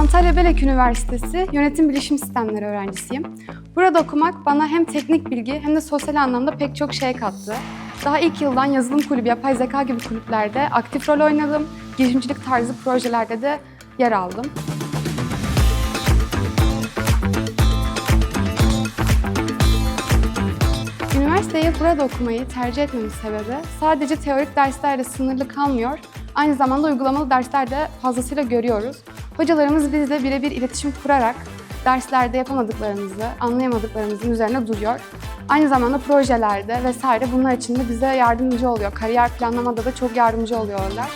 Antalya Belek Üniversitesi Yönetim Bilişim Sistemleri öğrencisiyim. Burada okumak bana hem teknik bilgi hem de sosyal anlamda pek çok şey kattı. Daha ilk yıldan yazılım kulübü, yapay zeka gibi kulüplerde aktif rol oynadım. Girişimcilik tarzı projelerde de yer aldım. Üniversiteyi burada okumayı tercih etmemin sebebi sadece teorik derslerle sınırlı kalmıyor, aynı zamanda uygulamalı derslerde fazlasıyla görüyoruz. Hocalarımız bizle birebir iletişim kurarak derslerde yapamadıklarımızı, anlayamadıklarımızın üzerine duruyor. Aynı zamanda projelerde vesaire bunlar için de bize yardımcı oluyor. Kariyer planlamada da çok yardımcı oluyorlar.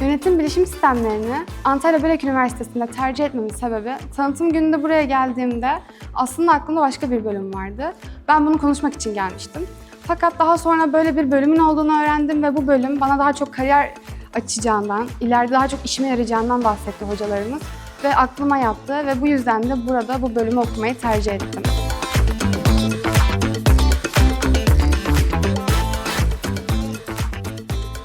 Yönetim bilişim sistemlerini Antalya Belek Üniversitesi'nde tercih etmemin sebebi tanıtım gününde buraya geldiğimde aslında aklımda başka bir bölüm vardı. Ben bunu konuşmak için gelmiştim. Fakat daha sonra böyle bir bölümün olduğunu öğrendim ve bu bölüm bana daha çok kariyer açacağından, ileride daha çok işime yarayacağından bahsetti hocalarımız ve aklıma yattı ve bu yüzden de burada bu bölümü okumayı tercih ettim.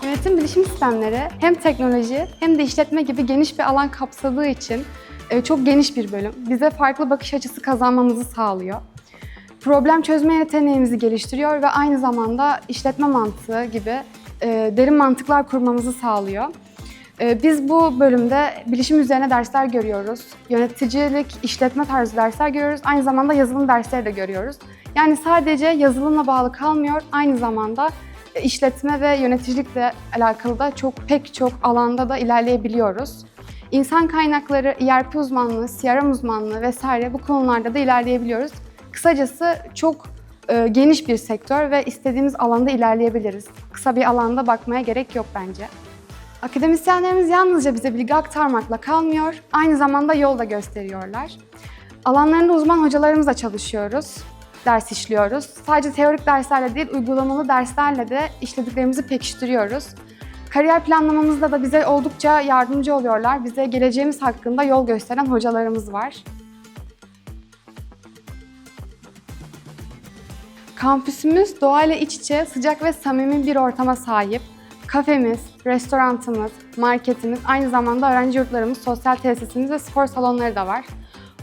Yönetim bilişim sistemleri hem teknoloji hem de işletme gibi geniş bir alan kapsadığı için e, çok geniş bir bölüm. Bize farklı bakış açısı kazanmamızı sağlıyor. Problem çözme yeteneğimizi geliştiriyor ve aynı zamanda işletme mantığı gibi e, derin mantıklar kurmamızı sağlıyor. E, Biz bu bölümde bilişim üzerine dersler görüyoruz. Yöneticilik, işletme tarzı dersler görüyoruz. Aynı zamanda yazılım dersleri de görüyoruz. Yani sadece yazılımla bağlı kalmıyor, aynı zamanda işletme ve yöneticilikle alakalı da çok pek çok alanda da ilerleyebiliyoruz. İnsan kaynakları, ERP uzmanlığı, CRM uzmanlığı vesaire bu konularda da ilerleyebiliyoruz. Kısacası çok e, geniş bir sektör ve istediğimiz alanda ilerleyebiliriz. Kısa bir alanda bakmaya gerek yok bence. Akademisyenlerimiz yalnızca bize bilgi aktarmakla kalmıyor, aynı zamanda yol da gösteriyorlar. Alanlarında uzman hocalarımızla çalışıyoruz, ders işliyoruz. Sadece teorik derslerle değil, uygulamalı derslerle de işlediklerimizi pekiştiriyoruz. Kariyer planlamamızda da bize oldukça yardımcı oluyorlar. Bize geleceğimiz hakkında yol gösteren hocalarımız var. Kampüsümüz doğayla iç içe sıcak ve samimi bir ortama sahip. Kafemiz, restorantımız, marketimiz, aynı zamanda öğrenci yurtlarımız, sosyal tesisimiz ve spor salonları da var.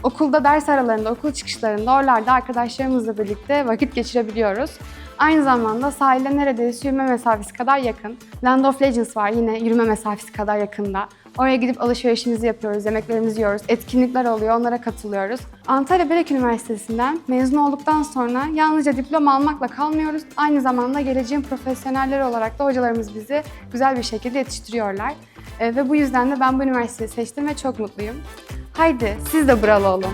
Okulda ders aralarında, okul çıkışlarında oralarda arkadaşlarımızla birlikte vakit geçirebiliyoruz. Aynı zamanda sahile neredeyse yürüme mesafesi kadar yakın. Land of Legends var yine yürüme mesafesi kadar yakında. Oraya gidip alışverişimizi yapıyoruz, yemeklerimizi yiyoruz, etkinlikler oluyor, onlara katılıyoruz. Antalya Belek Üniversitesi'nden mezun olduktan sonra yalnızca diploma almakla kalmıyoruz. Aynı zamanda geleceğin profesyonelleri olarak da hocalarımız bizi güzel bir şekilde yetiştiriyorlar. E, ve bu yüzden de ben bu üniversiteyi seçtim ve çok mutluyum. Haydi siz de buralı olun.